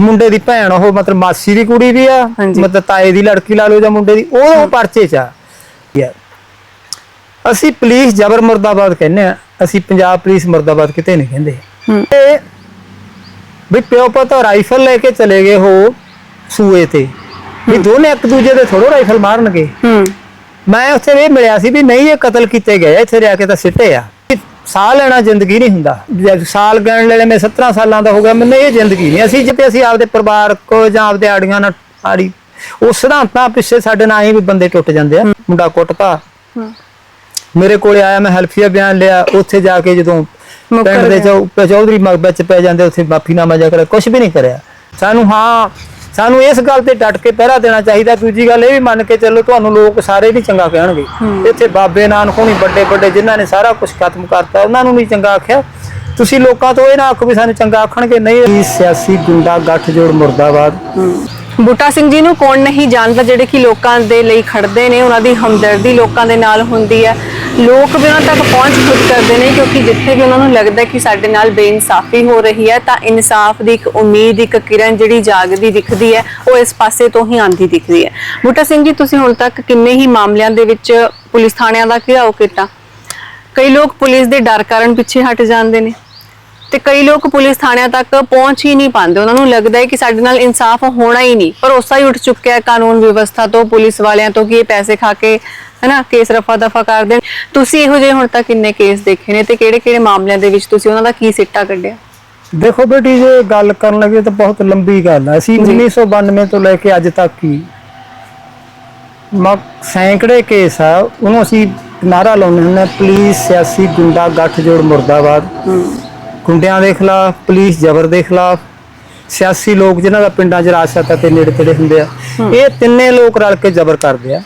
ਮੁੰਡੇ ਦੀ ਭੈਣ ਉਹ ਮਤਲਬ ਮਾਸੀ ਦੀ ਕੁੜੀ ਵੀ ਆ ਹਾਂਜੀ। ਮਤਲਬ ਤਾਏ ਦੀ ਲੜਕੀ ਲਾ ਲਓ ਜਾਂ ਮੁੰਡੇ ਦੀ ਉਹ ਉਹ ਪਰਚੇ ਚ ਆ। ਯਾਰ ਅਸੀਂ ਪੁਲਿਸ ਜ਼ਬਰ ਮੁਰਦਾਬਾਦ ਕਹਿੰਦੇ ਆ ਅਸੀਂ ਪੰਜਾਬ ਪੁਲਿਸ ਮੁਰਦਾਬਾਦ ਕਿਤੇ ਨਹੀਂ ਕਹਿੰਦੇ। ਹੂੰ। ਤੇ ਵੀ ਪਿਓ ਪੁੱਤ ਰਾਈਫਲ ਲੈ ਕੇ ਚਲੇ ਗਏ ਹੋ ਸੂਏ ਤੇ। ਵੀ ਦੋਨੇ ਇੱਕ ਦੂਜੇ ਦੇ ਥੋੜੋ ਰਾਈਫਲ ਮਾਰਨਗੇ। ਹੂੰ। ਮੈਂ ਉੱਥੇ ਇਹ ਮਿਲਿਆ ਸੀ ਵੀ ਨਹੀਂ ਇਹ ਕਤਲ ਕੀਤੇ ਗਏ ਆ, ਇੱਥੇ ਰਹਿ ਕੇ ਤਾਂ ਸਿੱਟੇ ਆ। ਸਾਹ ਲੈਣਾ ਜ਼ਿੰਦਗੀ ਨਹੀਂ ਹੁੰਦਾ। ਜੇ ਸਾਲ ਗਣ ਲੈਣੇ ਮੈਂ 17 ਸਾਲਾਂ ਦਾ ਹੋ ਗਿਆ ਮੈਨੂੰ ਇਹ ਜ਼ਿੰਦਗੀ ਨਹੀਂ। ਅਸੀਂ ਜਿੱਤੇ ਅਸੀਂ ਆਪਦੇ ਪਰਿਵਾਰ ਕੋ ਜਾਂ ਆਪਦੇ ਆੜੀਆਂ ਨਾਲ ਆੜੀ ਉਹ ਸਿਧਾਂਤਾਂ ਪਿੱਛੇ ਸਾਡੇ ਨਾਲ ਹੀ ਵੀ ਬੰਦੇ ਟੁੱਟ ਜਾਂਦੇ ਆ। ਮੁੰਡਾ ਕੁੱਟਤਾ ਮੇਰੇ ਕੋਲੇ ਆਇਆ ਮੈਂ ਹਲਫੀਆ ਬਿਆਨ ਲਿਆ। ਉੱਥੇ ਜਾ ਕੇ ਜਦੋਂ ਪਿੰਡ ਦੇ ਚੌਧਰੀ ਮਕਬਰ ਚ ਪੈ ਜਾਂਦੇ ਉੱਥੇ ਮਾਫੀਨਾਮਾ ਜਾ ਕਰ ਕੁਝ ਵੀ ਨਹੀਂ ਕਰਿਆ। ਸਾਨੂੰ ਹਾਂ ਸਾਨੂੰ ਇਸ ਗੱਲ ਤੇ ਡਟ ਕੇ ਪਹਿਰਾ ਦੇਣਾ ਚਾਹੀਦਾ। ਦੂਜੀ ਗੱਲ ਇਹ ਵੀ ਮੰਨ ਕੇ ਚੱਲੋ ਤੁਹਾਨੂੰ ਲੋਕ ਸਾਰੇ ਨਹੀਂ ਚੰਗਾ ਕਹਿਣਗੇ। ਇੱਥੇ ਬਾਬੇ ਨਾਨਕ ਹੋਣੀ ਵੱਡੇ ਵੱਡੇ ਜਿਨ੍ਹਾਂ ਨੇ ਸਾਰਾ ਕੁਝ ਖਤਮ ਕਰਤਾ ਉਹਨਾਂ ਨੂੰ ਨਹੀਂ ਚੰਗਾ ਆਖਿਆ। ਤੁਸੀਂ ਲੋਕਾਂ ਤੋਂ ਇਹ ਨਾ ਆਖੋ ਵੀ ਸਾਨੂੰ ਚੰਗਾ ਆਖਣਗੇ ਨਹੀਂ। ਸਿਆਸੀ ਗੁੰਡਾ ਗੱਠਜੋੜ ਮੁਰਦਾਬਾਦ ਬੂਟਾ ਸਿੰਘ ਜੀ ਨੂੰ ਕੌਣ ਨਹੀਂ ਜਾਣਦਾ ਜਿਹੜੇ ਕਿ ਲੋਕਾਂ ਦੇ ਲਈ ਖੜਦੇ ਨੇ, ਉਹਨਾਂ ਦੀ ਹਮਦਰਦੀ ਲੋਕਾਂ ਦੇ ਨਾਲ ਹੁੰਦੀ ਹੈ। ਲੋਕ ਵੀ ਉਹਨਾਂ ਤੱਕ ਪਹੁੰਚ ਖੁਦ ਕਰਦੇ ਨੇ ਕਿਉਂਕਿ ਜਿੱਥੇ ਵੀ ਉਹਨਾਂ ਨੂੰ ਲੱਗਦਾ ਕਿ ਸਾਡੇ ਨਾਲ ਬੇਇਨਸਾਫੀ ਹੋ ਰਹੀ ਹੈ, ਤਾਂ ਇਨਸਾਫ ਦੀ ਇੱਕ ਉਮੀਦ, ਇੱਕ ਕਿਰਨ ਜਿਹੜੀ ਜਾਗਦੀ ਦਿਖਦੀ ਹੈ, ਉਹ ਇਸ ਪਾਸੇ ਤੋਂ ਹੀ ਆਂਦੀ ਦਿਖਦੀ ਹੈ। ਬੂਟਾ ਸਿੰਘ ਜੀ, ਤੁਸੀਂ ਹੁਣ ਤੱਕ ਕਿੰਨੇ ਹੀ ਮਾਮਲਿਆਂ ਦੇ ਵਿੱਚ ਪੁਲਿਸ ਥਾਣਿਆਂ ਦਾ ਘਿਰਾਓ ਕੀਤਾ? ਕਈ ਲੋਕ ਪੁਲਿਸ ਦੇ ਡਰ ਕਾਰਨ ਪਿੱਛੇ ਹਟ ਜਾਂਦੇ ਨੇ। ਤੇ ਕਈ ਲੋਕ ਪੁਲਿਸ ਥਾਣਿਆਂ ਤੱਕ ਪਹੁੰਚ ਹੀ ਨਹੀਂ ਪਾਉਂਦੇ। ਉਹਨਾਂ ਨੂੰ ਲੱਗਦਾ ਹੈ ਕਿ ਸਾਡੇ ਨਾਲ ਇਨਸਾਫ ਹੋਣਾ ਹੀ ਨਹੀਂ। ਭਰੋਸਾ ਹੀ ਉੱਠ ਚੁੱਕਿਆ ਹੈ ਕਾਨੂੰਨ ਵਿਵਸਥਾ ਤੋਂ ਪੁਲਿਸ ਵਾਲਿਆਂ ਤੋਂ ਕਿ ਇਹ ਪੈਸੇ ਖਾ ਕੇ ਹਨਾ ਕੇਸ ਰਫਾ ਦਫਾ ਕਰ ਦੇਣ। ਤੁਸੀਂ ਇਹੋ ਜਿਹੇ ਹੁਣ ਤੱਕ ਕਿੰਨੇ ਕੇਸ ਦੇਖੇ ਨੇ ਤੇ ਕਿਹੜੇ ਕਿਹੜੇ ਮਾਮਲਿਆਂ ਦੇ ਵਿੱਚ ਤੁਸੀਂ ਉਹਨਾਂ ਦਾ ਕੀ ਸਿੱਟਾ ਕੱਢਿਆ? ਦੇਖੋ ਬੇਟੀ ਜੇ ਗੱਲ ਕਰਨ ਲੱਗੇ ਤਾਂ ਬਹੁਤ ਲੰਬੀ ਗੱਲ ਹੈ ਅਸੀਂ 1992 ਤੋਂ ਲੈ ਕੇ ਅੱਜ ਤੱਕ ਹੀ ਮਕ ਸੈਂਕੜੇ ਕੇਸ ਆ। ਉਹਨੂੰ ਅਸੀਂ ਨਾਰਾ ਲਾਉਂਦੇ ਹੁੰਦੇ ਹਾਂ ਪੁਲਿਸ ਸਿਆਸੀ ਗੁੰਡਾ ਗੱਠਜੋੜ ਮੁਰਦਾਬਾਦ। ਗੁੰਡਿਆਂ ਦੇ ਖਿਲਾਫ ਪੁਲਿਸ ਜ਼ਬਰ ਦੇ ਖਿਲਾਫ ਸਿਆਸੀ ਲੋਕ ਜਿਨ੍ਹਾਂ ਦਾ ਪਿੰਡਾਂ 'ਚ ਰਾਜ ਸੱਤਾ ਤੇ ਨੇੜੇ ਤੇੜੇ ਹੁੰਦੇ ਆ ਇਹ ਤਿੰਨੇ ਲੋਕ ਰਲ ਕੇ ਜ਼ਬਰ ਕਰਦੇ ਆ।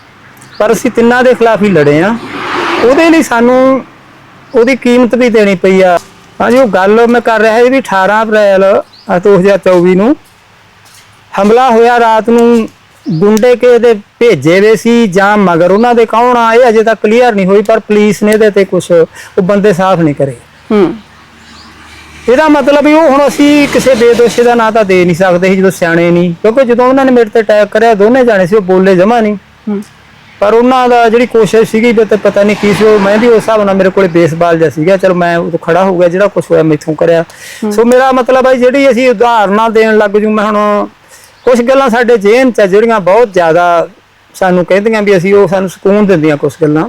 ਪਰ ਅਸੀਂ ਤਿੰਨਾਂ ਦੇ ਖਿਲਾਫ ਹੀ ਲੜੇ ਆ। ਉਹਦੇ ਲਈ ਸਾਨੂੰ ਉਹਦੀ ਕੀਮਤ ਵੀ ਦੇਣੀ ਪਈ ਆ। ਹਾਂਜੀ ਉਹ ਗੱਲ ਮੈਂ ਕਰ ਰਿਹਾ ਸੀ ਵੀ 18 ਅਪ੍ਰੈਲ ਆਹ 2024 ਨੂੰ ਹਮਲਾ ਹੋਇਆ ਰਾਤ ਨੂੰ ਗੁੰਡੇ ਕੇ ਦੇ ਭੇਜੇ ਵੇ ਸੀ ਜਾਂ ਮਗਰ ਉਹਨਾਂ ਦੇ ਕੌਣ ਆ ਇਹ ਅਜੇ ਤੱਕ ਕਲੀਅਰ ਨਹੀਂ ਹੋਈ ਪਰ ਪੁਲਿਸ ਨੇ ਇਹਦੇ ਤੇ ਕੁਝ ਉਹ ਬੰਦੇ ਸਾਫ਼ ਨਹੀਂ ਕਰੇ। ਹੂੰ। ਇਹਦਾ ਮਤਲਬ ਉਹ ਹੁਣ ਅਸੀਂ ਕਿਸੇ ਬੇਦੋਸ਼ੀ ਦਾ ਨਾਂ ਤਾਂ ਦੇ ਨਹੀਂ ਸਕਦੇ ਸੀ ਜਦੋਂ ਸਿਆਣੇ ਨਹੀਂ। ਕਿਉਂਕਿ ਜਦੋਂ ਉਹਨਾਂ ਨੇ ਮੇਰੇ ਤੇ ਅਟੈਕ ਕਰਿਆ ਦੋਨੇ ਜਾਣੇ ਸੀ ਉਹ ਬੋਲੇ ਜਮਾ ਨਹੀਂ। ਪਰ ਉਹਨਾਂ ਦਾ ਜਿਹੜੀ ਕੋਸ਼ਿਸ਼ ਸੀਗੀ ਤੇ ਪਤਾ ਨਹੀਂ ਕੀ ਸੀ ਉਹ ਮੈਂ ਵੀ ਉਸ ਹਿਸਾਬ ਨਾਲ ਮੇਰੇ ਕੋਲੇ ਬੇਸਬਾਲ ਜਿਹਾ ਸੀਗਾ ਚਲ ਮੈਂ ਉਦੋਂ ਖੜਾ ਹੋ ਗਿਆ ਜਿਹੜਾ ਕੁਝ ਹੋਇਆ ਮੈਥੋਂ ਕਰਿਆ। ਸੋ ਮੇਰਾ ਮਤਲਬ ਹੈ ਜਿਹੜੀ ਅਸੀਂ ਉਦਾਹਰਨਾਂ ਦੇਣ ਲੱਗ ਜੂ ਮੈਂ ਹੁਣ ਕੁਝ ਗੱਲਾਂ ਸਾਡੇ ਜੇਨ ਚ ਜਿਹੜੀਆਂ ਬਹੁਤ ਜ਼ਿਆਦਾ ਸਾਨੂੰ ਕਹਿੰਦੀਆਂ ਵੀ ਅਸੀਂ ਉਹ ਸਾਨੂੰ ਸਕੂਨ ਦਿੰਦੀਆਂ ਕੁਝ ਗੱਲਾਂ।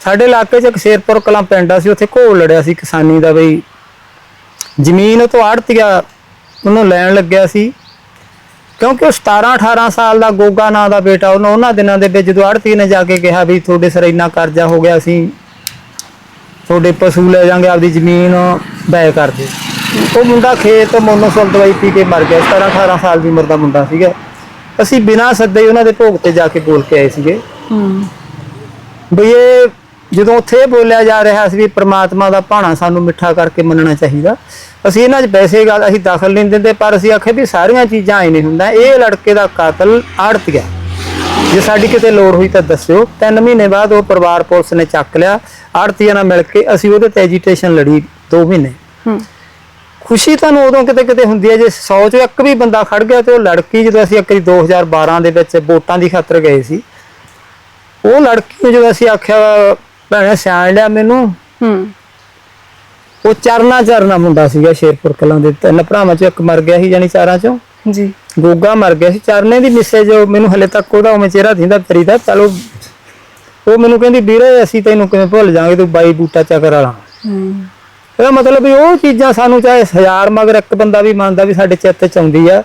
ਸਾਡੇ ਇਲਾਕੇ 'ਚ ਇੱਕ ਸ਼ੇਰਪੁਰ ਕਲਾਂ ਪਿੰਡ ਆ ਸੀ ਉੱਥੇ ਘੋਲ ਲੜਿਆ ਸੀ ਕਿਸਾਨੀ ਦਾ ਬਈ ਜ਼ਮੀਨ ਉਹ ਤੋਂ ਆੜਤੀਆ ਉਹਨੂੰ ਲੈਣ ਲੱਗਿਆ ਸੀ। ਕਿਉਂਕਿ ਉਹ 17 18 ਸਾਲ ਦਾ ਗੋਗਾ ਨਾਂ ਦਾ ਬੇਟਾ ਉਹਨੂੰ ਉਹਨਾਂ ਦਿਨਾਂ ਦੇ ਵਿੱਚ ਜਦੋਂ ਆੜਤੀ ਨੇ ਜਾ ਕੇ ਕਿਹਾ ਵੀ ਤੁਹਾਡੇ ਸਿਰ ਇੰਨਾ ਕਰਜ਼ਾ ਹੋ ਗਿਆ ਸੀ ਤੁਹਾਡੇ ਪਸ਼ੂ ਲੈ ਜਾਾਂਗੇ ਆਪਦੀ ਜ਼ਮੀਨ ਬੈ ਕਰ ਦੇ। ਉਹ ਮੁੰਡਾ ਖੇਤ ਮੋਨੋਸੋਲ ਦਵਾਈ ਪੀ ਕੇ ਮਰ ਗਿਆ 17 18 ਸਾਲ ਦੀ ਉਮਰ ਦਾ ਮੁੰਡਾ ਸੀਗਾ। ਅਸੀਂ ਬਿਨਾਂ ਸੱਦੇ ਹੀ ਉਹਨਾਂ ਦੇ ਭੋਗ ਤੇ ਜਾ ਕੇ ਬੋਲ ਕੇ ਆਏ ਸੀਗੇ। ਹੂੰ। ਵੀ ਇਹ ਜਦੋਂ ਉੱਥੇ ਬੋਲਿਆ ਜਾ ਰਿਹਾ ਸੀ ਵੀ ਪ੍ਰਮਾਤਮਾ ਦਾ ਭਾਣਾ ਸਾਨੂੰ ਮਿੱਠਾ ਕਰਕੇ ਮੰਨਣਾ ਚਾਹੀਦਾ ਅਸੀਂ ਇਹਨਾਂ 'ਚ ਵੈਸੇ ਗੱਲ ਅਸੀਂ ਦਖਲ ਨਹੀਂ ਦਿੰਦੇ ਪਰ ਅਸੀਂ ਆਖਿਆ ਵੀ ਸਾਰੀਆਂ ਚੀਜ਼ਾਂ ਐ ਨਹੀਂ ਹੁੰਦਾ ਇਹ ਲੜਕੇ ਦਾ ਕਾਤਲ ਆੜਤੀਆ ਜੇ ਸਾਡੀ ਕਿਤੇ ਲੋੜ ਹੋਈ ਤਾਂ ਦੱਸਿਓ। ਤਿੰਨ ਮਹੀਨੇ ਬਾਅਦ ਉਹ ਪਰਿਵਾਰ ਪੁਲਿਸ ਨੇ ਚੱਕ ਲਿਆ ਆੜਤੀਆ ਨਾਲ ਮਿਲ ਕੇ ਅਸੀਂ ਉਹਦੇ ਤੇ ਐਜੀਟੇਸ਼ਨ ਲੜੀ 2 ਮਹੀਨੇ। ਖੁਸ਼ੀ ਤੁਹਾਨੂੰ ਉਦੋਂ ਕਿਤੇ ਕਿਤੇ ਹੁੰਦੀ ਹੈ ਜੇ 100 ਚੋਂ ਇੱਕ ਵੀ ਬੰਦਾ ਖੜ ਗਿਆ ਤੇ ਉਹ ਲੜਕੀ ਜਦੋਂ ਅਸੀਂ ਇੱਕ ਵਾਰੀ 2012 ਦੇ ਵਿੱਚ ਵੋਟਾਂ ਦੀ ਖਾਤਰ ਗਏ ਸੀ ਉਹ ਲੜਕੀ ਨੂੰ ਜਦੋਂ ਅਸੀਂ ਆਖਿਆ ਭੈਣੇ ਸਿਆਣ ਲਿਆ ਮੈਨੂੰ। ਹੂੰ। ਉਹ ਚਰਨਾ ਚਰਨਾ ਮੁੰਡਾ ਸੀਗਾ ਸ਼ੇਰਪੁਰ ਕਲਾਂ ਦੇ ਤਿੰਨ ਭਰਾਵਾਂ ਚੋਂ ਇੱਕ ਮਰ ਗਿਆ ਸੀ ਜਾਨੀ ਚਾਰਾਂ ਚੋਂ। ਜੀ। ਗੋਗਾ ਮਰ ਗਿਆ ਸੀ ਚਰਨੇ ਦੀ ਮੈਸੇਜ ਮੈਨੂੰ ਹਲੇ ਤੱਕ ਉਹਦਾ ਉਵੇਂ ਚਿਹਰਾ ਦਿੰਦਾ ਤੇਰੀ ਦਾ ਚਲੋ ਉਹ ਮੈਨੂੰ ਕਹਿੰਦੀ ਵੀਰੇ ਅਸੀਂ ਤੈਨੂੰ ਕਿਵੇਂ ਭੁੱਲ ਜਾਾਂਗੇ ਤੂੰ ਬਾਈ ਬੂਟਾ ਚੱਕਰ ਵਾਲਾ। ਹੂੰ। ਇਹਦਾ ਮਤਲਬ ਵੀ ਉਹ ਚੀਜ਼ਾਂ ਸਾਨੂੰ ਚਾਹੇ ਹਜ਼ਾਰ ਮਗਰ ਇੱਕ ਬੰਦਾ ਵੀ ਮੰਨਦਾ ਵੀ ਸਾਡੇ ਚਿੱਤ ਚ ਆਉਂਦੀ ਆ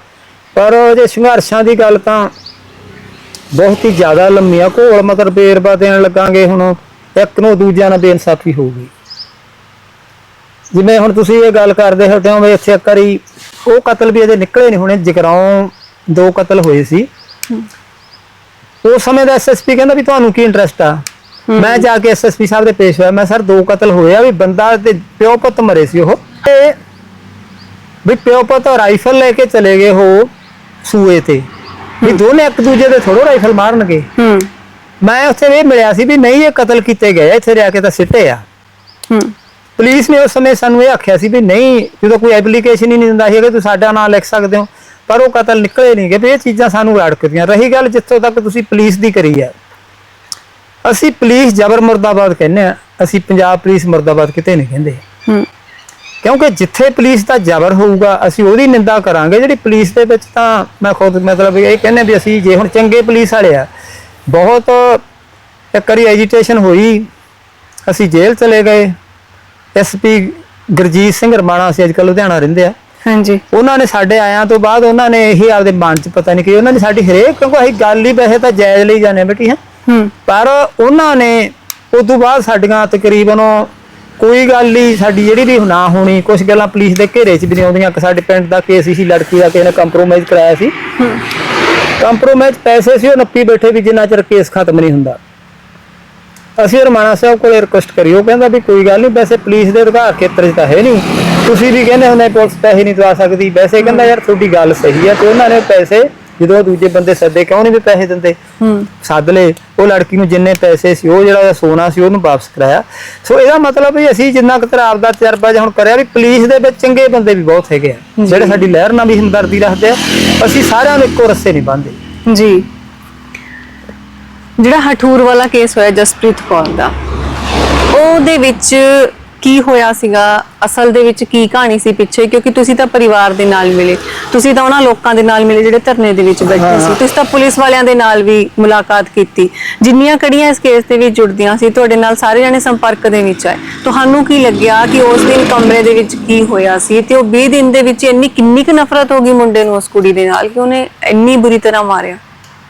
ਪਰ ਜੇ ਸੰਘਰਸ਼ਾਂ ਦੀ ਗੱਲ ਤਾਂ ਬਹੁਤ ਹੀ ਜ਼ਿਆਦਾ ਲੰਮੀ ਆ। ਘੋਲ ਮਗਰ ਬੇਰਬਾ ਦੇਣ ਲੱਗਾਂਗੇ ਹੁਣ ਇੱਕ ਨੂੰ ਦੂਜਿਆਂ ਨਾਲ ਬੇਇਨਸਾਫੀ ਹੋਊਗੀ ਜਿਵੇਂ ਹੁਣ ਤੁਸੀਂ ਇਹ ਗੱਲ ਕਰਦੇ ਹੋ ਵੀ ਇੱਥੇ ਇੱਕ ਵਾਰੀ ਉਹ ਕਤਲ ਵੀ ਇਹਦੇ ਨਿਕਲੇ ਨਹੀਂ ਹੋਣੇ ਜਗਰਾਉਂ ਦੋ ਕਤਲ ਹੋਏ ਸੀ। ਉਸ ਸਮੇਂ ਦਾ ਐਸਐਸਪੀ ਕਹਿੰਦਾ ਵੀ ਤੁਹਾਨੂੰ ਕੀ ਇੰਟਰਸਟ ਆ? ਮੈਂ ਜਾ ਕੇ ਐਸਐਸਪੀ ਸਾਹਿਬ ਦੇ ਪੇਸ਼ ਹੋਇਆ ਮੈਂ ਸਰ ਦੋ ਕਤਲ ਹੋਏ ਆ ਵੀ ਬੰਦਾ ਤੇ ਪਿਓ ਪੁੱਤ ਮਰੇ ਸੀ ਉਹ। ਤੇ ਵੀ ਪਿਓ ਪੁੱਤ ਰਾਈਫਲ ਲੈ ਕੇ ਚਲੇ ਗਏ ਹੋ ਸੂਏ ਤੇ। ਵੀ ਦੋਨੇ ਇੱਕ ਦੂਜੇ ਦੇ ਥੋੜੋ ਰਾਈਫਲ ਮਾਰਨਗੇ। ਹੂੰ। ਮੈਂ ਉੱਥੇ ਇਹ ਮਿਲਿਆ ਸੀ ਵੀ ਨਹੀਂ ਇਹ ਕਤਲ ਕੀਤੇ ਗਏ ਆ, ਇੱਥੇ ਰਹਿ ਕੇ ਤਾਂ ਸਿੱਟੇ ਆ। ਹੂੰ। ਪੁਲਿਸ ਨੇ ਉਸ ਸਮੇਂ ਸਾਨੂੰ ਇਹ ਆਖਿਆ ਸੀ ਵੀ ਨਹੀਂ ਜਦੋਂ ਕੋਈ ਐਪਲੀਕੇਸ਼ਨ ਹੀ ਨਹੀਂ ਦਿੰਦਾ ਸੀ ਕਿ ਤੁਸੀਂ ਸਾਡਾ ਨਾਮ ਲਿਖ ਸਕਦੇ ਹੋ ਪਰ ਉਹ ਕਤਲ ਨਿਕਲੇ ਨਹੀਂ ਗਏ ਵੀ ਇਹ ਚੀਜ਼ਾਂ ਸਾਨੂੰ ਅੜਕਦੀਆਂ। ਰਹੀ ਗੱਲ ਜਿੱਥੋਂ ਤੱਕ ਤੁਸੀਂ ਪੁਲਿਸ ਦੀ ਕਰੀ ਹੈ ਅਸੀਂ ਪੁਲਿਸ ਜ਼ਬਰ ਮੁਰਦਾਬਾਦ ਕਹਿੰਦੇ ਆ ਅਸੀਂ ਪੰਜਾਬ ਪੁਲਿਸ ਮੁਰਦਾਬਾਦ ਕਿਤੇ ਨਹੀਂ ਕਹਿੰਦੇ। ਹੂੰ। ਕਿਉਂਕਿ ਜਿੱਥੇ ਪੁਲਿਸ ਦਾ ਜ਼ਬਰ ਹੋਊਗਾ ਅਸੀਂ ਉਹਦੀ ਨਿੰਦਾ ਕਰਾਂਗੇ। ਜਿਹੜੀ ਪੁਲਿਸ ਦੇ ਵਿੱਚ ਤਾਂ ਮੈਂ ਖੁਦ ਮਤਲਬ ਇਹ ਕਹਿੰਦੇ ਵੀ ਅਸੀਂ ਜੇ ਹੁਣ ਚੰਗੇ ਪੁਲਿਸ ਵਾਲੇ ਆ ਬਹੁਤ ਇੱਕ ਵਾਰੀ ਐਜੀਟੇਸ਼ਨ ਹੋਈ। ਅਸੀਂ ਜੇਲ੍ਹ ਚਲੇ ਗਏ। ਐਸਪੀ ਗੁਰਜੀਤ ਸਿੰਘ ਰਮਾਣਾ ਸੀ ਅੱਜਕੱਲ ਲੁਧਿਆਣਾ ਰਹਿੰਦੇ ਆ। ਹਾਂਜੀ। ਉਹਨਾਂ ਨੇ ਸਾਡੇ ਆਇਆਂ ਤੋਂ ਬਾਅਦ ਉਹਨਾਂ ਨੇ ਇਹੀ ਆਪਦੇ ਮਨ 'ਚ ਪਤਾ ਨਹੀਂ ਕਿ ਉਹਨਾਂ ਨੇ ਸਾਡੀ ਹਰੇਕ ਕਿਉਂਕਿ ਅਸੀਂ ਗੱਲ ਹੀ ਵੈਸੇ ਤਾਂ ਜਾਇਜ਼ ਲਈ ਜਾਂਦੇ ਬੇਟੀ ਹੈ ਹੂੰ। ਪਰ ਉਹਨਾਂ ਨੇ ਉਸ ਤੋਂ ਬਾਅਦ ਸਾਡੀਆਂ ਤਕਰੀਬਨ ਕੋਈ ਗੱਲ ਹੀ ਸਾਡੀ ਜਿਹੜੀ ਵੀ ਨਾ ਹੋਣੀ ਕੁਝ ਗੱਲਾਂ ਪੁਲਿਸ ਦੇ ਘੇਰੇ 'ਚ ਵੀ ਨਹੀਂ ਆਉਂਦੀਆਂ। ਕਿ ਸਾਡੇ ਪਿੰਡ ਦਾ ਕੇਸ ਸੀ ਲੜਕੀ ਦਾ ਕਿਸੇ ਨੇ ਕੰਪਰੋਮਾਈਜ਼ ਕਰਾਇਆ ਸੀ। ਕੰਪਰੋਮਾਈਜ਼ ਪੈਸੇ ਸੀ, ਉਹ ਨੱਪੀ ਬੈਠੇ ਵੀ ਜਿੰਨਾ ਚਿਰ ਕੇਸ ਖਤਮ ਨਹੀਂ ਹੁੰਦਾ। ਅਸੀਂ ਰਮਾਣਾ ਸਾਹਿਬ ਕੋਲੇ ਰਿਕੁਐਸਟ ਕਰੀ, ਉਹ ਕਹਿੰਦਾ ਵੀ ਕੋਈ ਗੱਲ ਨਹੀਂ, ਵੈਸੇ ਪੁਲਿਸ ਦੇ ਅਧਿਕਾਰ ਖੇਤਰ 'ਚ ਤਾਂ ਹੈ ਨਹੀਂ। ਤੁਸੀਂ ਵੀ ਕਹਿੰਦੇ ਹੁੰਦੇ ਪੁਲਿਸ ਪੈਸੇ ਨਹੀਂ ਦਵਾ ਸਕਦੀ। ਵੈਸੇ ਕਹਿੰਦਾ ਯਾਰ ਤੁਹਾਡੀ ਗੱਲ ਸਹੀ ਹੈ ਤੇ ਉਹਨਾਂ ਨੇ ਪੈਸੇ ਜਦੋਂ ਦੂਜੇ ਬੰਦੇ ਸੱਦੇ ਕਿਉਂ ਨਹੀਂ ਵੀ ਪੈਸੇ ਦਿੰਦੇ? ਹੂੰ। ਸੱਦ ਲਏ। ਉਹ ਲੜਕੀ ਨੂੰ ਜਿੰਨੇ ਪੈਸੇ ਸੀ ਉਹ ਜਿਹੜਾ ਸੋਨਾ ਸੀ ਉਹਨੂੰ ਵਾਪਸ ਕਰਾਇਆ। ਸੋ ਇਹਦਾ ਮਤਲਬ ਵੀ ਅਸੀਂ ਜਿੰਨਾ ਕੁ ਤਰਾਬ ਦਾ ਤਜਰਬਾ ਜੇ ਹੁਣ ਕਰਿਆ ਵੀ ਪੁਲਿਸ ਦੇ ਵਿੱਚ ਚੰਗੇ ਬੰਦੇ ਵੀ ਬਹੁਤ ਹੈਗੇ ਆ। ਜਿਹੜੇ ਸਾਡੀ ਲਹਿਰ ਨਾਲ ਵੀ ਹਮਦਰਦੀ ਰੱਖਦੇ ਆ। ਅਸੀਂ ਸਾਰਿਆਂ ਨੂੰ ਇੱਕੋ ਰੱਸੇ ਨਹੀਂ ਬੰਨ੍ਹਦੇ। ਜੀ। ਜਿਹੜਾ ਹਠੂਰ ਵਾਲਾ ਕੇਸ ਹੋਇਆ ਜਸਪ੍ਰੀਤ ਕੌਰ ਦਾ ਉਹਦੇ ਵਿੱਚ ਕੀ ਹੋਇਆ ਸੀਗਾ? ਅਸਲ ਦੇ ਵਿੱਚ ਕੀ ਕਹਾਣੀ ਸੀ ਪਿੱਛੇ? ਕਿਉਂਕਿ ਤੁਸੀਂ ਤਾਂ ਪਰਿਵਾਰ ਦੇ ਨਾਲ ਮਿਲੇ। ਤੁਸੀਂ ਤਾਂ ਉਹਨਾਂ ਲੋਕਾਂ ਦੇ ਨਾਲ ਮਿਲੇ ਜਿਹੜੇ ਧਰਨੇ ਦੇ ਵਿੱਚ ਬੈਠੇ ਸੀ। ਤੁਸੀਂ ਤਾਂ ਪੁਲਿਸ ਵਾਲਿਆਂ ਦੇ ਨਾਲ ਵੀ ਮੁਲਾਕਾਤ ਕੀਤੀ। ਜਿੰਨੀਆਂ ਕੜੀਆਂ ਇਸ ਕੇਸ ਦੇ ਵਿੱਚ ਜੁੜਦੀਆਂ ਸੀ ਤੁਹਾਡੇ ਨਾਲ ਸਾਰੇ ਜਣੇ ਸੰਪਰਕ ਦੇ ਵਿੱਚ ਆਏ। ਤੁਹਾਨੂੰ ਕੀ ਲੱਗਿਆ ਕਿ ਉਸ ਦਿਨ ਕਮਰੇ ਦੇ ਵਿੱਚ ਕੀ ਹੋਇਆ ਸੀ? ਤੇ ਉਹ 20 ਦਿਨ ਦੇ ਵਿੱਚ ਇੰਨੀ ਕਿੰਨੀ ਕੁ ਨਫ਼ਰਤ ਹੋ ਗਈ ਮੁੰਡੇ ਨੂੰ ਉਸ ਕੁੜੀ ਦੇ ਨਾਲ ਕਿ ਉਹਨੇ ਇੰਨੀ ਬੁਰੀ ਤਰ੍ਹਾਂ ਮਾਰਿਆ?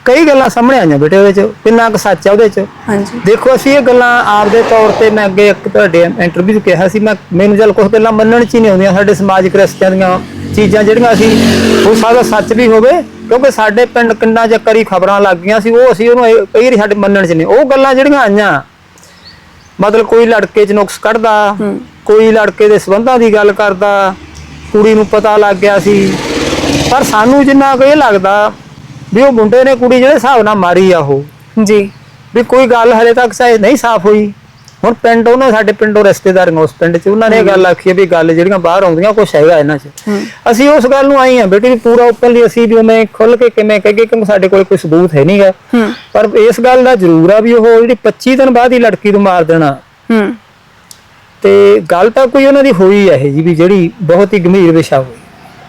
ਕਈ ਗੱਲਾਂ ਸਾਹਮਣੇ ਆਈਆਂ ਬੇਟੇ ਉਹਦੇ ਚ ਕਿੰਨਾ ਕੁ ਸੱਚ ਆ ਉਹਦੇ ਚ। ਹਾਂਜੀ। ਦੇਖੋ ਅਸੀਂ ਇਹ ਗੱਲਾਂ ਆਪਦੇ ਤੌਰ ਤੇ ਮੈਂ ਅੱਗੇ ਇੱਕ ਤੁਹਾਡੇ ਇੰਟਰਵਿਊ 'ਚ ਕਿਹਾ ਸੀ ਮੈਂ ਮੈਨੂੰ ਚੱਲ ਕੁਝ ਗੱਲਾਂ ਮੰਨਣ 'ਚ ਹੀ ਨਹੀਂ ਆਉਂਦੀਆਂ ਸਾਡੇ ਸਮਾਜਿਕ ਰਸਤਿਆਂ ਦੀਆਂ ਚੀਜ਼ਾਂ ਜਿਹੜੀਆਂ ਅਸੀਂ ਹੋ ਸਕਦਾ ਸੱਚ ਵੀ ਹੋਵੇ ਕਿਉਂਕਿ ਸਾਡੇ ਪਿੰਡ ਕਿੰਨਾ ਚੱਕਰੀ ਖਬਰਾਂ ਲੱਗ ਗਈਆਂ ਸੀ ਉਹ ਅਸੀਂ ਉਹਨੂੰ ਕਈ ਵਾਰੀ ਸਾਡੇ ਮੰਨਣ 'ਚ ਨਹੀਂ। ਉਹ ਗੱਲਾਂ ਜਿਹੜੀਆਂ ਆਈਆਂ ਮਤਲਬ ਕੋਈ ਲੜਕੇ 'ਚ ਨੁਕਸ ਕੱਢਦਾ ਕੋਈ ਲੜਕੇ ਦੇ ਸਬੰਧਾਂ ਦੀ ਗੱਲ ਕਰਦਾ ਕੁੜੀ ਨੂੰ ਪਤਾ ਲੱਗ ਗਿਆ ਸੀ। ਪਰ ਸਾਨੂੰ ਜਿੰਨਾ ਕੁ ਇਹ ਲੱਗਦਾ ਵੀ ਉਹ ਮੁੰਡੇ ਨੇ ਕੁੜੀ ਜਿਹੜੇ ਹਿਸਾਬ ਨਾਲ ਮਾਰੀ ਆ ਉਹ। ਜੀ। ਵੀ ਕੋਈ ਗੱਲ ਹਲੇ ਤੱਕ ਸ਼ਾਇਦ ਨਹੀਂ ਸਾਫ਼ ਹੋਈ। ਹੁਣ ਪਿੰਡ ਉਹਨਾਂ ਸਾਡੇ ਪਿੰਡੋਂ ਰਿਸ਼ਤੇਦਾਰ ਨੇ ਉਸ ਪਿੰਡ 'ਚ ਉਹਨਾਂ ਨੇ ਇਹ ਗੱਲ ਆਖੀ ਵੀ ਗੱਲ ਜਿਹੜੀਆਂ ਬਾਹਰ ਆਉਂਦੀਆਂ ਕੁਛ ਹੈਗਾ ਇਹਨਾਂ 'ਚ। ਅਸੀਂ ਉਸ ਗੱਲ ਨੂੰ ਆਏ ਹਾਂ ਬੇਟੀ ਵੀ ਪੂਰਾ ਓਪਨਲੀ ਅਸੀਂ ਵੀ ਉਵੇਂ ਖੁੱਲ ਕੇ ਕਿਵੇਂ ਕਹੀਏ ਕਿ ਸਾਡੇ ਕੋਲ ਕੋਈ ਸਬੂਤ ਹੈ ਨਹੀਂਗਾ। ਪਰ ਇਸ ਗੱਲ ਦਾ ਜ਼ਰੂਰ ਆ ਵੀ ਉਹ ਜਿਹੜੀ 25 ਦਿਨ ਬਾਅਦ ਹੀ ਲੜਕੀ ਨੂੰ ਮਾਰ ਦੇਣਾ। ਤੇ ਗੱਲ ਤਾਂ ਕੋਈ ਉਹਨਾਂ ਦੀ ਹੋਈ ਹੈ ਜੀ ਵੀ ਜਿਹੜੀ ਬਹੁਤ ਹੀ ਗੰਭੀਰ ਵਿਸ਼ਾ ਹੋਈ।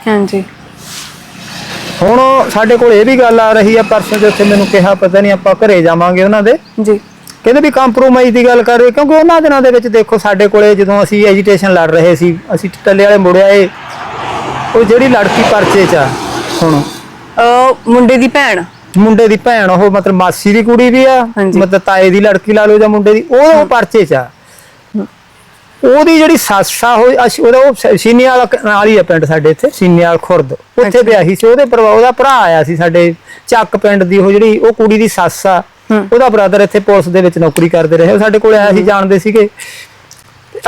ਹਾਂਜੀ। ਹੁਣ ਸਾਡੇ ਕੋਲ ਇਹ ਵੀ ਗੱਲ ਆ ਰਹੀ ਆ ਪਰਸੋਂ ਉੱਥੇ ਮੈਨੂੰ ਕਿਹਾ ਪਤਾ ਨਹੀਂ ਆਪਾਂ ਘਰੇ ਜਾਵਾਂਗੇ ਉਹਨਾਂ ਦੇ। ਜੀ। ਕਹਿੰਦੇ ਵੀ ਕੰਪਰੋਮਾਈਜ਼ ਦੀ ਗੱਲ ਕਰ ਰਹੇ ਕਿਉਂਕਿ ਉਹਨਾਂ ਦਿਨਾਂ ਦੇ ਵਿੱਚ ਦੇਖੋ ਸਾਡੇ ਕੋਲੇ ਜਦੋਂ ਅਸੀਂ ਐਜੀਟੇਸ਼ਨ ਲੜ ਰਹੇ ਸੀ ਅਸੀਂ ਟੱਲੇ ਵਾਲੇ ਮੁੜਿਆ ਏ ਉਹ ਜਿਹੜੀ ਲੜਕੀ ਪਰਚੇ 'ਚ ਆ ਹੁਣ। ਅਹ ਮੁੰਡੇ ਦੀ ਭੈਣ। ਮੁੰਡੇ ਦੀ ਭੈਣ ਉਹ ਮਤਲਬ ਮਾਸੀ ਦੀ ਕੁੜੀ ਵੀ ਆ ਹਾਂਜੀ। ਮਤਲਬ ਤਾਏ ਦੀ ਲੜਕੀ ਲਾ ਲਓ ਜਾਂ ਮੁੰਡੇ ਦੀ ਉਹ ਪਰਚੇ 'ਚ ਆ। ਉਹਦੀ ਜਿਹੜੀ ਸੱਸ ਆ ਉਹ ਅਸ਼- ਉਹਦਾ ਉਹ ਸੀਨੀ ਵਾਲਾ ਕ- ਨਾਲ ਹੀ ਆ ਪਿੰਡ ਸਾਡੇ ਇੱਥੇ ਸੀਨੀ ਵਾਲ ਖੁਰਦ। ਉੱਥੇ ਵਿਆਹੀ ਸੀ ਉਹਦੇ ਪਰਿਵਾਰ ਉਹਦਾ ਭਰਾ ਆਇਆ ਸੀ ਸਾਡੇ ਚੱਕ ਪਿੰਡ ਦੀ ਉਹ ਜਿਹੜੀ ਉਹ ਕੁੜੀ ਦੀ ਸੱਸ ਆ ਉਹਦਾ ਬ੍ਰਦਰ ਇੱਥੇ ਪੁਲਿਸ ਦੇ ਵਿੱਚ ਨੌਕਰੀ ਕਰਦੇ ਰਹੇ ਉਹ ਸਾਡੇ ਕੋਲ ਆਇਆ ਸੀ ਜਾਣਦੇ ਸੀਗੇ।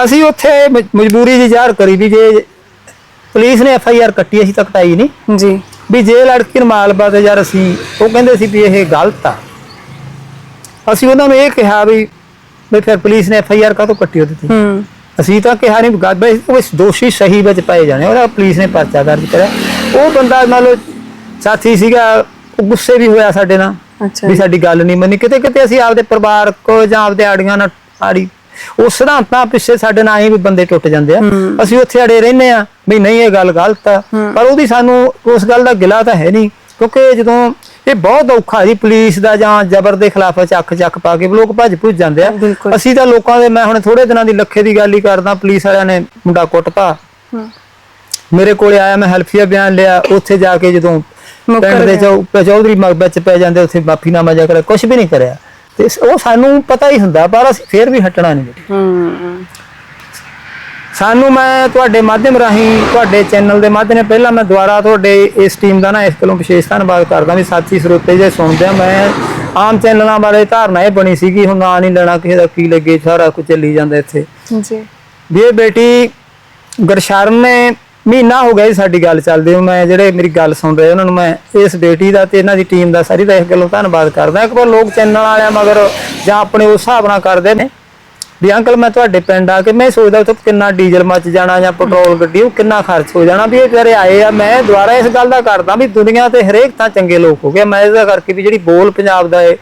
ਅਸੀਂ ਉੱਥੇ ਮਜਬੂਰੀ ਦੀ ਜ਼ਾਹਰ ਕਰੀ ਵੀ ਜੇ ਪੁਲਿਸ ਨੇ ਐਫ ਆਈ ਆਰ ਕੱਟੀ ਅਸੀਂ ਤਾਂ ਕਟਾਈ ਨਹੀਂ ਜੀ। ਵੀ ਜੇ ਲੜਕੀ ਨੂੰ ਮਾਲਬਾ ਤੇ ਯਾਰ ਅਸੀਂ ਉਹ ਕਹਿੰਦੇ ਸੀ ਵੀ ਇਹ ਗਲਤ ਆ। ਅਸੀਂ ਉਹਨਾਂ ਨੂੰ ਇਹ ਕਿਹਾ ਵੀ ਵੀ ਫਿਰ ਪੁਲਿਸ ਨੇ ਐਫ ਆਈ ਆਰ ਕਾਹਤੋਂ ਕੱਟੀ ਉਹਦੇ ਤੇ? ਹੂੰ। ਅਸੀਂ ਤਾਂ ਕਿਹਾ ਨਹੀਂ ਗੱਲ ਬਈ ਉਹ ਦੋਸ਼ੀ ਸਹੀ ਵਿੱਚ ਪਾਏ ਜਾਣੇ ਉਹਦਾ ਪੁਲਿਸ ਨੇ ਪਰਚਾ ਦਰਜ ਕਰਿਆ। ਉਹ ਬੰਦਾ ਮੰਨ ਲਓ ਸਾਥੀ ਸੀਗਾ ਉਹ ਗੁੱਸੇ ਵੀ ਹੋਇਆ ਸਾਡੇ ਨਾਲ ਅੱਛਾ। ਵੀ। ਸਾਡੀ ਗੱਲ ਨਹੀਂ ਮੰਨੀ। ਕਿਤੇ ਕਿਤੇ ਅਸੀਂ ਆਪਦੇ ਪਰਿਵਾਰਕ ਜਾਂ ਆਪਦੇ ਆੜੀਆਂ ਨਾਲ ਆੜੀ ਉਹ ਸਿਧਾਂਤਾਂ ਪਿੱਛੇ ਸਾਡੇ ਨਾਲ ਹੀ ਵੀ ਬੰਦੇ ਟੁੱਟ ਜਾਂਦੇ ਆ। ਅਸੀਂ ਉੱਥੇ ਅੜੇ ਰਹਿੰਦੇ ਆ ਵੀ ਨਹੀਂ ਇਹ ਗੱਲ ਗਲਤ ਆ ਪਰ ਉਹਦੀ ਸਾਨੂੰ ਉਸ ਗੱਲ ਦਾ ਗਿਲਾ ਤਾਂ ਹੈ ਨਹੀਂ ਕਿਉਂਕਿ ਜਦੋਂ ਇਹ ਬਹੁਤ ਔਖਾ ਜੀ ਪੁਲਿਸ ਦਾ ਜਾਂ ਜ਼ਬਰ ਦੇ ਖਿਲਾਫ ਚੱਕ ਚੱਕ ਪਾ ਕੇ ਲੋਕ ਭੱਜ ਭੁੱਜ ਜਾਂਦੇ ਆ। ਬਿਲਕੁਲ। ਅਸੀਂ ਤਾਂ ਲੋਕਾਂ ਦੇ ਮੈਂ ਹੁਣ ਥੋੜੇ ਦਿਨਾਂ ਦੀ ਲੱਖੇ ਦੀ ਗੱਲ ਹੀ ਕਰਦਾ ਪੁਲਿਸ ਵਾਲਿਆਂ ਨੇ ਮੁੰਡਾ ਕੁੱਟਤਾ ਹੂੰ। ਮੇਰੇ ਕੋਲੇ ਆਇਆ ਮੈਂ ਹਲਫੀਆ ਬਿਆਨ ਲਿਆ ਉੱਥੇ ਜਾ ਕੇ ਜਦੋਂ ਮੁੱਕਰ ਪਿੰਡ ਦੇ ਗਿਆ। ਚੌ- ਚੌਧਰੀ ਮਕਬਰ ਚ ਪੈ ਜਾਂਦੇ ਉੱਥੇ ਮਾਫੀਨਾਮਾ ਜਾ ਕਰ ਕੁਝ ਵੀ ਨਹੀਂ ਕਰਿਆ। ਤੇ ਉਹ ਸਾਨੂੰ ਪਤਾ ਹੀ ਹੁੰਦਾ ਪਰ ਅਸੀਂ ਫੇਰ ਵੀ ਹਟਣਾ ਨਹੀਂ। ਹੂੰ। ਸਾਨੂੰ ਮੈਂ ਤੁਹਾਡੇ ਮਾਧਿਅਮ ਰਾਹੀਂ ਤੁਹਾਡੇ ਚੈਨਲ ਦੇ ਮਾਧਿਅਮ ਨਾਲ ਪਹਿਲਾਂ ਮੈਂ ਦੁਬਾਰਾ ਤੁਹਾਡੇ ਇਸ ਟੀਮ ਦਾ ਨਾ ਇਸ ਕੋਲੋਂ ਵਿਸ਼ੇਸ਼ ਧੰਨਵਾਦ ਕਰਦਾ ਵੀ ਸਾਥੀ ਸਰੋਤੇ ਜੇ ਸੁਣਦੇ ਆ ਮੈਂ ਆਮ ਚੈਨਲਾਂ ਬਾਰੇ ਧਾਰਨਾ ਇਹ ਬਣੀ ਸੀਗੀ ਹੁਣ ਨਾਂ ਨਹੀਂ ਲੈਣਾ ਕਿਸੇ ਦਾ ਕੀ ਲੱਗੇ ਸਾਰਾ ਕੁਝ ਚੱਲੀ ਜਾਂਦਾ ਇੱਥੇ। ਜੀ। ਵੀ ਇਹ ਬੇਟੀ ਗੁਰਸ਼ਰਨ ਨੇ ਮਹੀਨਾ ਹੋ ਗਿਆ ਜੀ ਸਾਡੀ ਗੱਲ ਚੱਲਦੇ ਹੋ ਮੈਂ ਜਿਹੜੇ ਮੇਰੀ ਗੱਲ ਸੁਣ ਰਹੇ ਉਹਨਾਂ ਨੂੰ ਮੈਂ ਇਸ ਬੇਟੀ ਦਾ ਤੇ ਇਹਨਾਂ ਦੀ ਟੀਮ ਦਾ ਸਾਰੀ ਦਾ ਇਸ ਗੱਲੋਂ ਧੰਨਵਾਦ ਕਰਦਾ। ਇੱਕ ਵਾਰ ਲੋਕ ਚੈਨਲ ਵਾਲਿਆਂ ਮਗਰ ਜਾਂ ਆਪਣੇ ਉਸ ਹਿਸਾਬ ਨਾਲ ਕਰਦੇ ਨੇ ਵੀ ਅੰਕਲ ਮੈਂ ਤੁਹਾਡੇ ਪਿੰਡ ਆ ਕੇ ਮੈਂ ਸੋਚਦਾ ਉੱਥੇ ਕਿੰਨਾ ਡੀਜ਼ਲ ਮੱਚ ਜਾਣਾ ਜਾਂ ਪੈਟਰੋਲ ਗੱਡੀ, ਉਹ ਕਿੰਨਾ ਖਰਚ ਹੋ ਜਾਣਾ ਵੀ ਇਹ ਵਿਚਾਰੇ ਆਏ ਆ, ਮੈਂ ਦੁਬਾਰਾ ਇਸ ਗੱਲ ਦਾ ਕਰਦਾ ਵੀ ਦੁਨੀਆ ਤੇ ਹਰੇਕ ਤਾਂ ਚੰਗੇ ਲੋਕ ਹੋ ਗਏ ਮੈਂ ਇਹਦਾ ਕਰਕੇ ਵੀ ਜਿਹੜੀ ਬੋਲ ਪੰਜਾਬ ਦਾ ਇਹ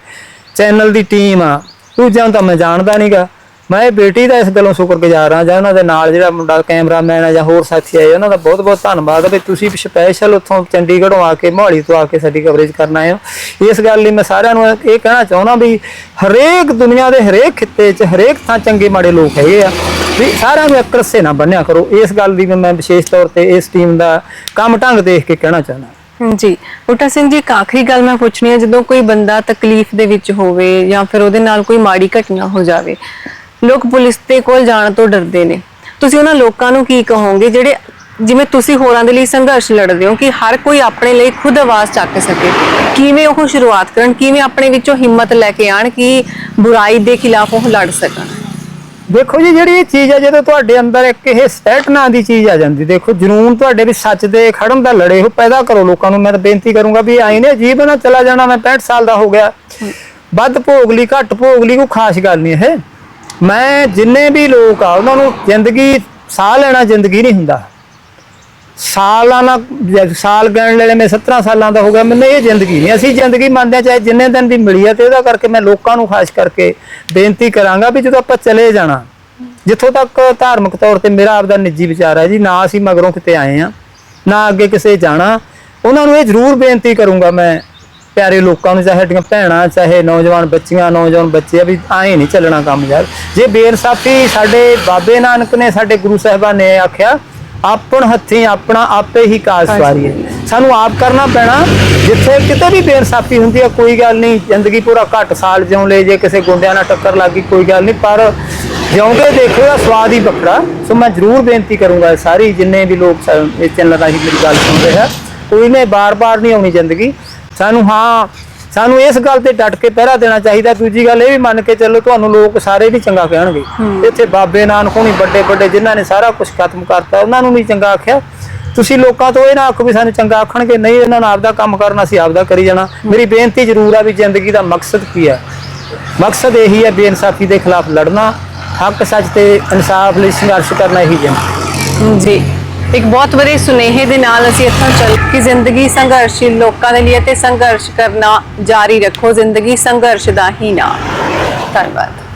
ਚੈਨਲ ਦੀ ਟੀਮ ਆ, ਦੂਜਿਆਂ ਨੂੰ ਤਾਂ ਮੈਂ ਜਾਣਦਾ ਨਹੀਂਗਾ ਮੈਂ ਬੇਟੀ ਦਾ ਇਸ ਗੱਲੋਂ ਸ਼ੁਕਰਗੁਜ਼ਾਰ ਹਾਂ, ਜਾਂ ਉਹਨਾਂ ਦੇ ਨਾਲ ਜਿਹੜਾ ਮੁੰਡਾ ਕੈਮਰਾਮੈਨ ਆ ਜਾਂ ਹੋਰ ਸਾਥੀ ਆਏ, ਉਹਨਾਂ ਦਾ ਬਹੁਤ ਬਹੁਤ ਧੰਨਵਾਦ ਵੀ ਤੁਸੀਂ ਸਪੈਸ਼ਲ ਉੱਥੋਂ ਚੰਡੀਗੜ੍ਹੋਂ ਆ ਕੇ, ਮੋਹਾਲੀ ਤੋਂ ਆ ਕੇ ਸਾਡੀ ਕਵਰੇਜ ਕਰਨ ਆਏ ਹੋ। ਇਸ ਗੱਲ ਲਈ ਮੈਂ ਸਾਰਿਆਂ ਨੂੰ ਇਹ ਕਹਿਣਾ ਚਾਹੁੰਦਾ ਵੀ ਹਰੇਕ ਦੁਨੀਆ ਦੇ ਹਰੇਕ ਖਿੱਤੇ 'ਚ, ਹਰੇਕ ਥਾਂ ਚੰਗੇ ਮਾੜੇ ਲੋਕ ਹੈਗੇ ਆ। ਵੀ ਸਾਰਿਆਂ ਨੂੰ ਇੱਕ ਰਸੇ ਨਾ ਬੰਨਿਆ ਕਰੋ। ਇਸ ਗੱਲ ਦੀ ਮੈਂ ਵਿਸ਼ੇਸ਼ ਤੌਰ ਤੇ ਇਸ ਟੀਮ ਦਾ ਕੰਮ ਢੰਗ ਦੇਖ ਕੇ ਕਹਿਣਾ ਚਾਹੁੰਦਾ। ਜੀ ਬੂਟਾ ਸਿੰਘ ਜੀ, ਇੱਕ ਆਖਰੀ ਗੱਲ ਮੈਂ ਪੁੱਛਣੀ ਹੈ ਜਦੋਂ ਕੋਈ ਬੰਦਾ ਤਕਲੀਫ ਦੇ ਵਿੱਚ ਹੋਵੇ ਜਾਂ ਫਿਰ ਉਹਦੇ ਨਾਲ ਕੋਈ ਮਾੜੀ ਘਟਨਾ ਹੋ ਜਾਵੇ ਲੋਕ ਪੁਲਿਸ ਦੇ ਕੋਲ ਜਾਣ ਤੋਂ ਡਰਦੇ ਨੇ। ਤੁਸੀਂ ਉਹਨਾਂ ਲੋਕਾਂ ਨੂੰ ਕੀ ਕਹੋਗੇ ਜਿਹੜੇ ਜਿਵੇਂ ਤੁਸੀਂ ਹੋਰਾਂ ਦੇ ਲਈ ਸੰਘਰਸ਼ ਲੜਦੇ ਹੋ ਕਿ ਹਰ ਕੋਈ ਆਪਣੇ ਲਈ ਖੁਦ ਆਵਾਜ਼ ਚੱਕ ਸਕੇ? ਕਿਵੇਂ ਉਹ ਸ਼ੁਰੂਆਤ ਕਰਨ? ਕਿਵੇਂ ਆਪਣੇ ਵਿੱਚੋਂ ਹਿੰਮਤ ਲੈ ਕੇ ਆਣ ਕਿ ਬੁਰਾਈ ਦੇ ਖਿਲਾਫ ਉਹ ਲੜ ਸਕਣ? ਦੇਖੋ ਜੀ ਜਿਹੜੀ ਇਹ ਚੀਜ਼ ਆ ਜਦੋਂ ਤੁਹਾਡੇ ਅੰਦਰ ਇੱਕ ਇਹ ਸੈਟ ਨਾਂ ਦੀ ਚੀਜ਼ ਆ ਜਾਂਦੀ ਦੇਖੋ ਜਨੂਨ ਤੁਹਾਡੇ ਵੀ ਸੱਚ ਦੇ ਖੜਨ ਦਾ ਲੜੇ ਹੋ ਪੈਦਾ ਕਰੋ ਲੋਕਾਂ ਨੂੰ। ਮੈਂ ਤਾਂ ਬੇਨਤੀ ਕਰੂੰਗਾ ਵੀ ਆਈ ਨੇ ਜੀਵ ਨਾਲ ਚਲਾ ਜਾਣਾ ਮੈਂ 65 ਸਾਲ ਦਾ ਹੋ ਗਿਆ। ਵੱਧ ਭੋਗ ਲਈ ਘੱਟ ਭੋਗ ਲਈ ਕੋਈ ਖਾਸ ਗੱਲ ਨਹੀਂ ਇਹ। ਮੈਂ ਜਿੰਨੇ ਵੀ ਲੋਕ ਆ, ਉਹਨਾਂ ਨੂੰ ਜ਼ਿੰਦਗੀ, ਸਾਹ ਲੈਣਾ ਜ਼ਿੰਦਗੀ ਨਹੀਂ ਹੁੰਦਾ। ਸਾਲਾਨਾ ਜੇ ਸਾਲ ਗਣ ਲੈਣੇ ਮੈਂ 17 ਸਾਲਾਂ ਦਾ ਹੋ ਗਿਆ, ਮੈਨੂੰ ਇਹ ਜ਼ਿੰਦਗੀ ਨਹੀਂ। ਅਸੀਂ ਜ਼ਿੰਦਗੀ ਮੰਨਦੇ ਹਾਂ, ਚਾਹੇ ਜਿੰਨੇ ਦਿਨ ਦੀ ਮਿਲੀ ਹੈ ਤੇ ਉਹਦਾ ਕਰਕੇ ਮੈਂ ਲੋਕਾਂ ਨੂੰ ਖਾਸ ਕਰਕੇ ਬੇਨਤੀ ਕਰਾਂਗਾ ਵੀ ਜਦੋਂ ਆਪਾਂ ਚਲੇ ਜਾਣਾ, ਜਿੱਥੋਂ ਤੱਕ ਧਾਰਮਿਕ ਤੌਰ ਤੇ ਮੇਰਾ ਆਪਦਾ ਨਿੱਜੀ ਵਿਚਾਰ ਹੈ ਜੀ, ਨਾ ਅਸੀਂ ਮਗਰੋਂ ਕਿਤੇ ਆਏ ਆ ਨਾ ਅੱਗੇ ਕਿਸੇ ਜਾਣਾ, ਉਹਨਾਂ ਨੂੰ ਇਹ ਜ਼ਰੂਰ ਬੇਨਤੀ ਕਰੂੰਗਾ ਮੈਂ ਪਿਆਰੇ ਲੋਕਾਂ ਨੂੰ ਚਾਹੇ ਸਾਡੀਆਂ ਭੈਣਾਂ ਚਾਹੇ ਨੌਜਵਾਨ ਬੱਚੀਆਂ ਨੌਜਵਾਨ ਬੱਚੇ ਆ ਵੀ ਆਏ ਨਹੀਂ ਚੱਲਣਾ ਕੰਮ ਯਾਰ। ਜੇ ਬੇਇਨਸਾਫੀ ਸਾਡੇ ਬਾਬੇ ਨਾਨਕ ਨੇ ਸਾਡੇ ਗੁਰੂ ਸਾਹਿਬਾਨ ਨੇ ਆਖਿਆ ਆਪਣ ਹੱਥੀਂ ਆਪਣਾ ਆਪੇ ਹੀ ਕਾਜ ਸਵਾਰੀਏ ਸਾਨੂੰ ਆਪ ਕਰਨਾ ਪੈਣਾ ਜਿੱਥੇ ਕਿਤੇ ਵੀ ਬੇਇਨਸਾਫੀ ਹੁੰਦੀ ਹੈ ਕੋਈ ਗੱਲ ਨਹੀਂ ਜ਼ਿੰਦਗੀ ਪੂਰਾ ਘੱਟ ਸਾਲ ਜਿਉਂ ਲੈ ਜੇ ਕਿਸੇ ਗੁੰਡਿਆਂ ਨਾਲ ਟੱਕਰ ਲੱਗ ਗਈ ਕੋਈ ਗੱਲ ਨਹੀਂ ਪਰ ਜਿਉਂਗੇ ਦੇਖੋ ਦਾ ਸਵਾਦ ਹੀ ਵੱਖਰਾ। ਸੋ ਮੈਂ ਜ਼ਰੂਰ ਬੇਨਤੀ ਕਰੂੰਗਾ ਸਾਰੀ ਜਿੰਨੇ ਵੀ ਲੋਕ ਸਾ- ਇਹ ਚੈਨਲ ਰਾਹੀਂ ਮੇਰੀ ਗੱਲ ਸੁਣ ਰਹੇ ਆ ਕੋਈ ਨੇ ਬਾਰ-ਬਾਰ ਨਹੀਂ ਆਉਣੀ ਜ਼ਿੰਦਗੀ। ਸਾਨੂੰ ਹਾਂ ਸਾਨੂੰ ਇਸ ਗੱਲ ਤੇ ਡਟ ਕੇ ਪਹਿਰਾ ਦੇਣਾ ਚਾਹੀਦਾ ਦੂਜੀ ਗੱਲ ਇਹ ਵੀ ਮੰਨ ਕੇ ਚੱਲੋ ਤੁਹਾਨੂੰ ਲੋਕ ਸਾਰੇ ਵੀ ਚੰਗਾ ਕਹਿਣਗੇ। ਇੱਥੇ ਬਾਬੇ ਨਾਨਕ ਹੋਣੀ ਵੱਡੇ ਵੱਡੇ ਜਿਨ੍ਹਾਂ ਨੇ ਸਾਰਾ ਕੁਝ ਖਤਮ ਕਰਤਾ ਉਹਨਾਂ ਨੂੰ ਨਹੀਂ ਚੰਗਾ ਆਖਿਆ। ਤੁਸੀਂ ਲੋਕਾਂ ਤੋਂ ਇਹ ਨਾ ਆਖੋ ਵੀ ਸਾਨੂੰ ਚੰਗਾ ਆਖਣਗੇ ਨਹੀਂ ਇਹਨਾਂ ਨੂੰ ਆਪਦਾ ਕੰਮ ਕਰਨਾ ਸੀ ਆਪਦਾ ਕਰੀ ਜਾਣਾ। ਮੇਰੀ ਬੇਨਤੀ ਜ਼ਰੂਰ ਆ ਵੀ ਜ਼ਿੰਦਗੀ ਦਾ ਮਕਸਦ ਕੀ ਹੈ ਮਕਸਦ ਇਹੀ ਹੈ ਬੇਇਨਸਾਫੀ ਦੇ ਖਿਲਾਫ ਲੜਨਾ ਹੱਕ ਸੱਚ ਤੇ ਇਨਸਾਫ ਲਈ ਸੰਘਰਸ਼ ਕਰਨਾ ਇਹੀ ਜੀ। ਇੱਕ ਬਹੁਤ ਬੜੇ ਸੁਨੇਹੇ ਦੇ ਨਾਲ ਅਸੀਂ ਇੱਥੋਂ ਚੱਲ ਕਿ ਜ਼ਿੰਦਗੀ ਸੰਘਰਸ਼ੀਲ ਲੋਕਾਂ ਦੇ ਲਈ ਹੈ ਤੇ ਸੰਘਰਸ਼ ਕਰਨਾ ਜਾਰੀ ਰੱਖੋ, ਜ਼ਿੰਦਗੀ ਸੰਘਰਸ਼ ਦਾ ਹੀ ਨਾਮ ਧੰਨਵਾਦ।